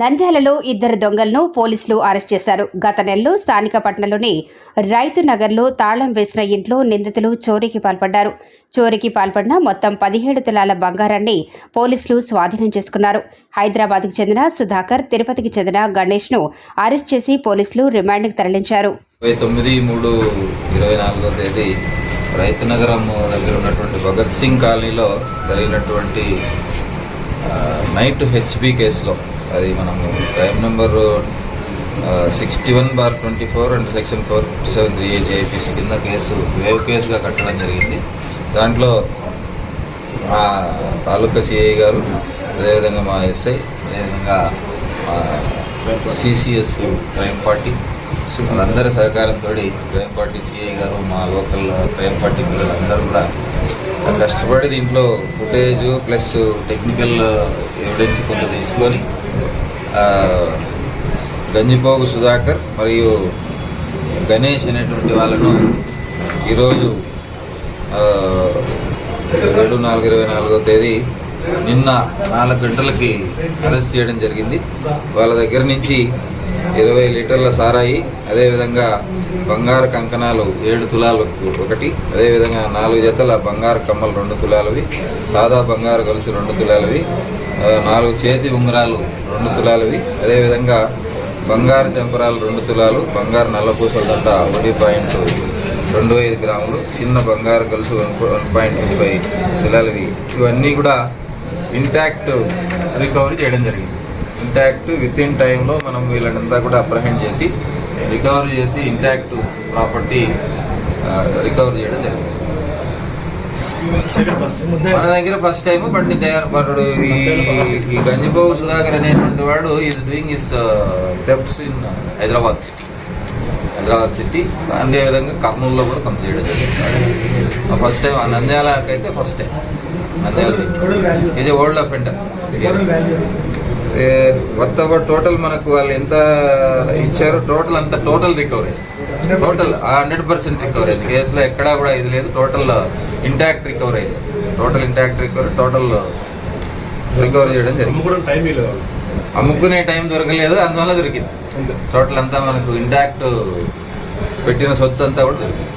నంద్యాలలో ఇద్దరు దొంగలను పోలీసులు అరెస్ట్ చేశారు. గత నెలలో స్థానిక పట్టణంలోని రైతు నగర్లో తాళం వేసిన ఇంట్లో నిందితులు చోరీకి పాల్పడ్డారు. చోరీకి పాల్పడిన మొత్తం పదిహేడు తులాల బంగారాన్ని పోలీసులు స్వాధీనం చేసుకున్నారు. హైదరాబాద్కు చెందిన సుధాకర్ తిరుపతికి చెందిన గణేష్ను అరెస్ట్ చేసి పోలీసులు రిమాండ్కి తరలించారు. తొమ్మిది మూడు ఇరవై నాలుగో తేదీ రైతు నగరం దగ్గర ఉన్నటువంటి భగత్ సింగ్ కాలనీలో జరిగినటువంటి నైట్ హెచ్పి కేసులో అది మనము crime number sixty one bar twenty four and section four fifty seven three eight APC కింద కేసు వేవ్ కేసుగా కట్టడం జరిగింది. దాంట్లో మా తాలూకా సిఐ గారు అదేవిధంగా మా ఎస్ఐ అదేవిధంగా సిసిఎస్ క్రైమ్ పార్టీ వాళ్ళందరి సహకారంతో క్రైమ్ పార్టీ సిఐ గారు మా లోకల్ క్రైమ్ పార్టీ పిల్లలందరూ కూడా కష్టపడి దీంట్లో ఫుటేజ్ ప్లస్ టెక్నికల్ ఎవిడెన్స్ కొంత తీసుకొని గంజిపోగు సుధాకర్ మరియు గణేష్ అనేటువంటి వాళ్ళను ఈరోజు రెండు ఏడు నాలుగు ఇరవై నాలుగో తేదీ నిన్న నాలుగు గంటలకి అరెస్ట్ చేయడం జరిగింది. వాళ్ళ దగ్గర నుంచి ఇరవై లీటర్ల సారాయి అదేవిధంగా బంగారు కంకణాలు ఏడు తులాలు ఒకటి అదేవిధంగా నాలుగు జతల బంగారు కమ్మలు రెండు తులాలవి సాదా బంగారు గొలుసు రెండు తులాలవి నాలుగు చేతి ఉంగరాలు రెండు తులాలవి అదేవిధంగా బంగారు చెంపరాలు రెండు తులాలు బంగారు నల్లపూసల దండ ఒకటి పాయింట్ రెండు ఐదు గ్రాములు చిన్న బంగారు గొలుసు వన్ పాయింట్ ముప్పై తులాలవి. ఇవన్నీ కూడా ఇంటాక్ట్ రికవరీ చేయడం జరిగింది. ఇంటాక్ట్ విత్ ఇన్ టైంలో మనం వీళ్ళనంతా కూడా అప్రహెండ్ చేసి రికవరీ చేసి ఇంటాక్ట్ ప్రాపర్టీ రికవరీ చేయడం జరిగింది మన దగ్గర ఫస్ట్ టైం బట్ వాడు ఈ గంజిబాబు సుధాకర్ అనేటువంటి వాడు is doing is thefts in Hyderabad city Hyderabad city అదే విధంగా కర్నూలులో కూడా కొంత చేయడం జరిగింది ఫస్ట్ టైం నంద్యాలకైతే ఫస్ట్ టైం నంద్యాల ఇది ఓల్డ్ అఫెండర్ మొత్తం టోటల్ మనకు వాళ్ళు ఎంత ఇచ్చారో టోటల్ అంతా total recovery total hundred percent recovery అయింది కేసులో ఎక్కడా కూడా ఇది లేదు. టోటల్ ఇంటాక్ట్ రికవరీ అయింది total intact recovery total recovery చేయడం జరిగింది. అమ్ముకునే టైం దొరకలేదు అందువల్ల దొరికింది. టోటల్ అంతా మనకు ఇంటాక్ట్ పెట్టిన సొత్తు అంతా కూడా దొరికింది.